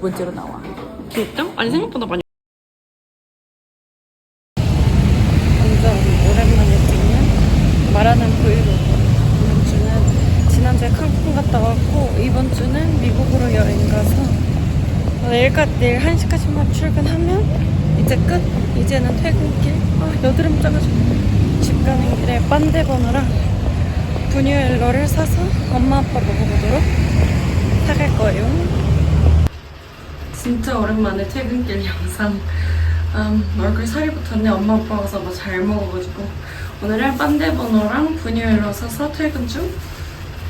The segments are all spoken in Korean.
번째로 나와. 진짜? 아니 생각보다 많이 완전 오랜만에 찍는 말하는 브이로그. 이번 주는 지난주에 칸쿤 갔다 왔고 이번 주는 미국으로 여행 가서 내일까 내일 1시까지만 출근하면 이제 끝. 이제는 퇴근길. 아 여드름 짜가지고 집 가는 길에 빤데버너랑 분유엘러를 사서 엄마 아빠 먹어보도록 사갈 거예요. 진짜 오랜만에 퇴근길 영상. 음, 얼굴 살이 붙었네. 엄마 아빠가 와서 뭐 잘 먹어가지고. 오늘은 빤데버너랑 분유엘러 사서 퇴근 중.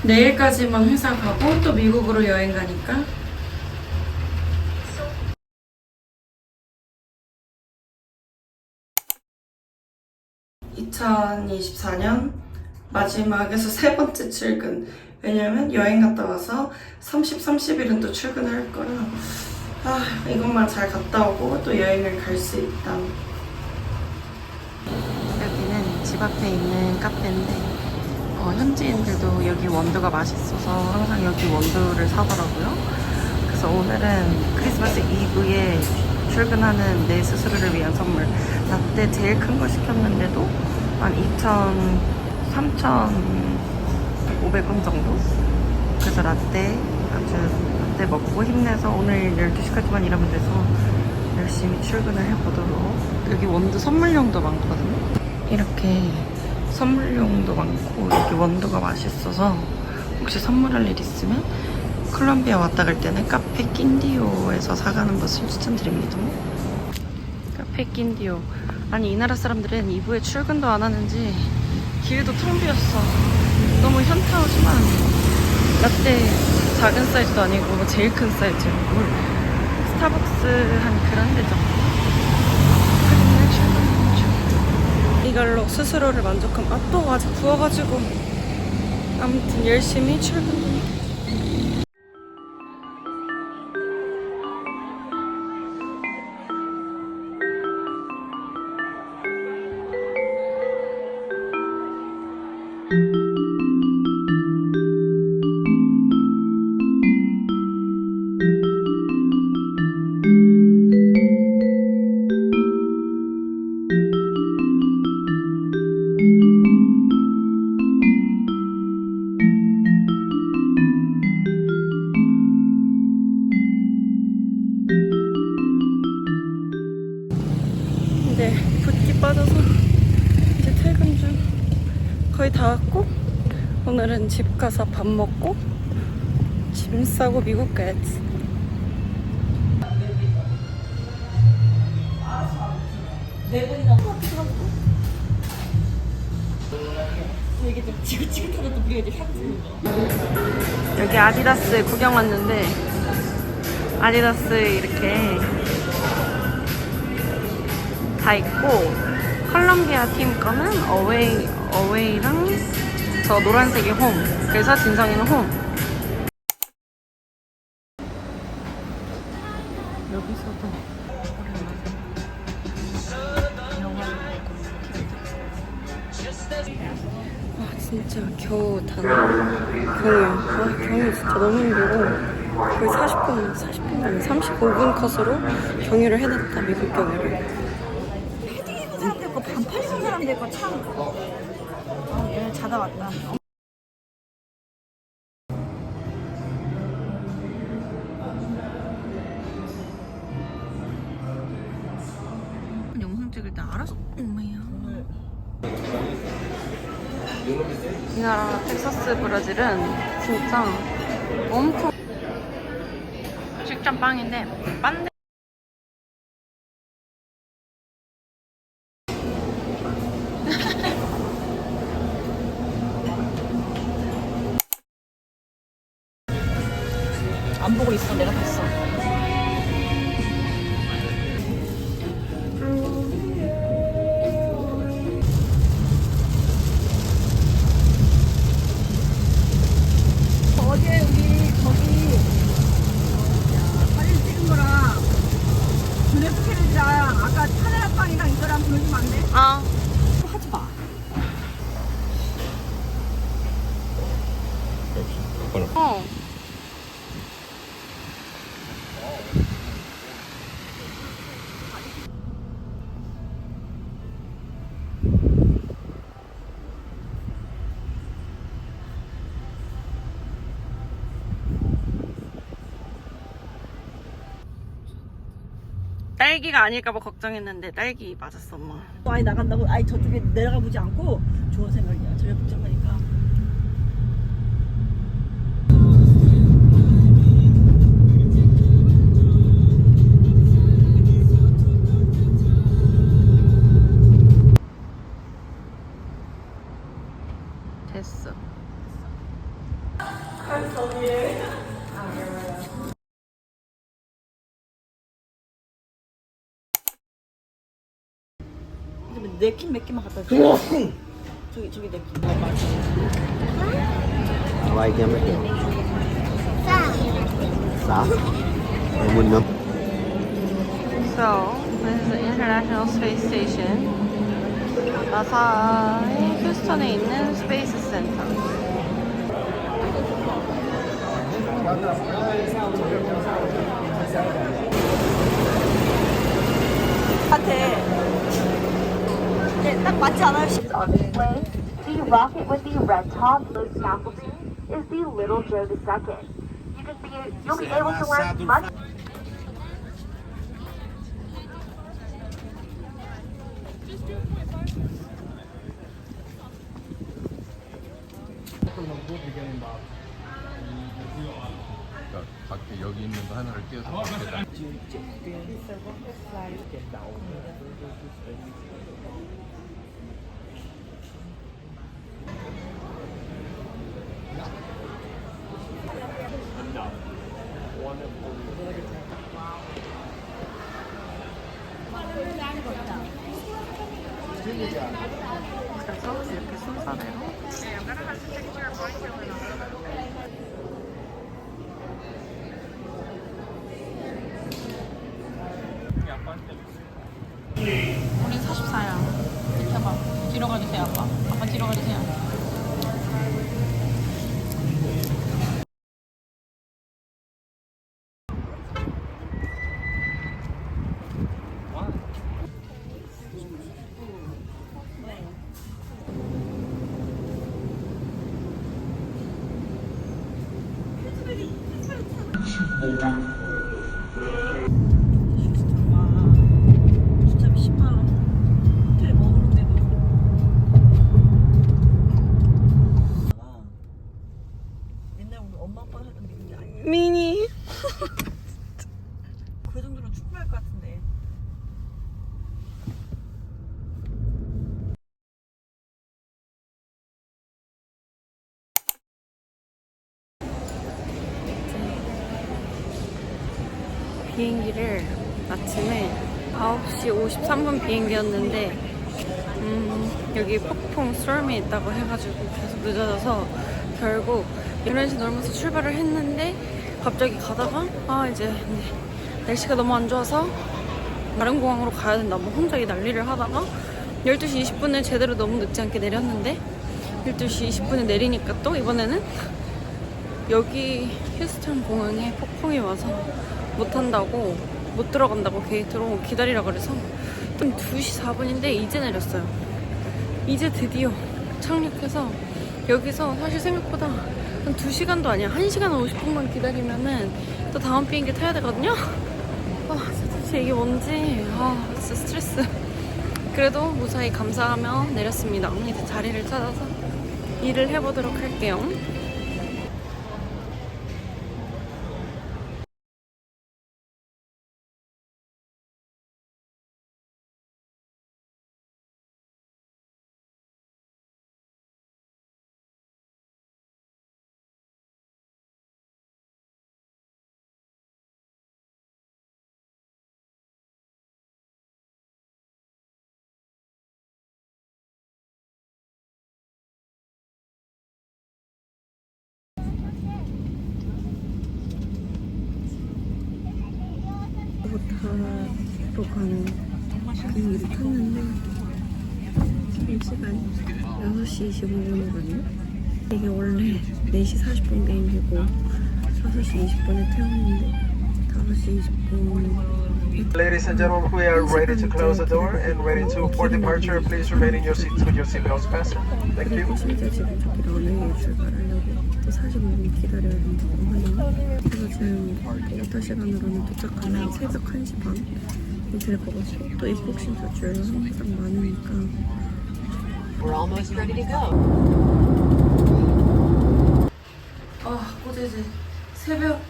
내일까지만 회사 가고 또 미국으로 여행 가니까. (2024년) 마지막에서 세 번째 출근 왜냐면 여행 갔다 와서 30, 31은 또 출근할 거라 아 이것만 잘 갔다 오고 또 여행을 갈 수 있다. 여기는 집 앞에 있는 카페인데 어, 현지인들도 여기 원두가 맛있어서 항상 여기 원두를 사더라고요. 그래서 오늘은 크리스마스 이브에 출근하는 내 스스로를 위한 선물. 라떼 제일 큰 거 시켰는데도 한 2,000, 3,500원 정도? 그래서 라떼 아주 라떼 먹고 힘내서 오늘 12시까지만 일하면 돼서 열심히 출근을 해보도록. 여기 원두 선물용도 많거든요. 이렇게 선물용도 많고 여기 원두가 맛있어서 혹시 선물할 일 있으면 콜롬비아 왔다 갈 때는 카페 낀디오에서 사가는 것을 추천드립니다. 카페 낀디오. 아니 이 나라 사람들은 이브에 출근도 안 하는지 길도 텅 비었어. 너무 현타오지만. 라떼 작은 사이즈도 아니고 제일 큰 사이즈고 스타벅스 한 출근 중 이걸로 스스로를 만족함 아또 아직 부어가지고 아무튼 열심히 출근 거의 다 왔고 오늘은 집 가서 밥 먹고 짐 싸고 미국 가야지. 여기 아디다스 구경 왔는데 아디다스 이렇게 다 있고 컬럼비아 팀 거는 어웨이 어웨이랑 저 노란색이 홈. 그래서 진성이는 홈. 여기서도 오랜만에 영화를 보고 아 진짜 겨우 다 경유 아 경유 진짜 너무 힘들고 거의 40분 40분 아니 35분 컷으로 경유를 해놨다 미국 경유를. 입은 사람도 있고 반팔 입은 사람도 있고 참 자다 왔다. 영상 찍을 때 알아서 엄마야. 이 나라 텍사스 브라질은 진짜 엄청 직접 빵인데 빤데 딸기가 아닐까봐 걱정했는데 딸기 맞았어 엄마. 아예 나간다고 아예 저쪽에 내려가 보지 않고 좋은 생각이야. 저기 복잡하니까. 됐어. 냅킨 몇 개만 갖다 줘. 저기 저기. Hawai kem itu? Sah. Namun nam So, this is the International Space Station. 나사의 휴스턴에 있는 스페이스 센터. 한테 네, 딱 맞지 않아요? on display, the rocket with the red top, blue scaffolding, is the Little Joe II. You can be, you'll be able to learn much 그러니까 밖에 여기 있는 거 하나를 띄워서 밖에다 이렇게 순서대로 우린 44야. 해봐. 뒤로 가주세요, 아빠. 아빠 뒤로 가주세요. 와, 비행기를 아침에 9시 53분 비행기였는데 음, 여기 폭풍 스톰이 있다고 해가지고 계속 늦어져서 결국 11시 넘어서 출발을 했는데 갑자기 가다가 아 이제 날씨가 너무 안 좋아서 다른 공항으로 가야 된다. 뭐 혼자 이 난리를 하다가 12시 20분에 제대로 너무 늦지 않게 내렸는데 12시 20분에 내리니까 또 이번에는 여기 휴스턴 공항에 폭풍이 와서 못 한다고 못 들어간다고 게이트로 기다리라 그래서 또 2시 4분인데 이제 내렸어요. 이제 드디어 착륙해서 여기서 사실 생각보다 한 2시간도 아니야. 1시간 50분만 기다리면은 또 다음 비행기 타야 되거든요. 아, 진짜 이게 뭔지 아, 진짜 스트레스. 그래도 무사히 감사하며 내렸습니다. 이제 자리를 찾아서 일을 해보도록 할게요. 보고타로 가는 비행기를 탔는데 지금 시간 6시 25분이거든요. 이게 원래 4시 40분 비행기고 5시 20분에 태웠는데 5시 20분 Ladies and gentlemen, we are ready to close the door and ready to for departure. Please remain in your seats with your seatbelts fastened. Thank you. 45분 기다려야 된다고 하네요. 그래서 지금 보고타 시간으로는 도착하면 새벽 1시 반 인터넷 보고 또 입국심 사줄 항상 많으니까 We're almost ready to go. 아 어제제 새벽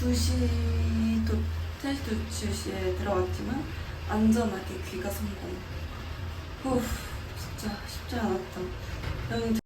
2시 또 3시 2시에 들어갔지만 안전하게 귀가 성공 후 진짜 쉽지 않았다 여기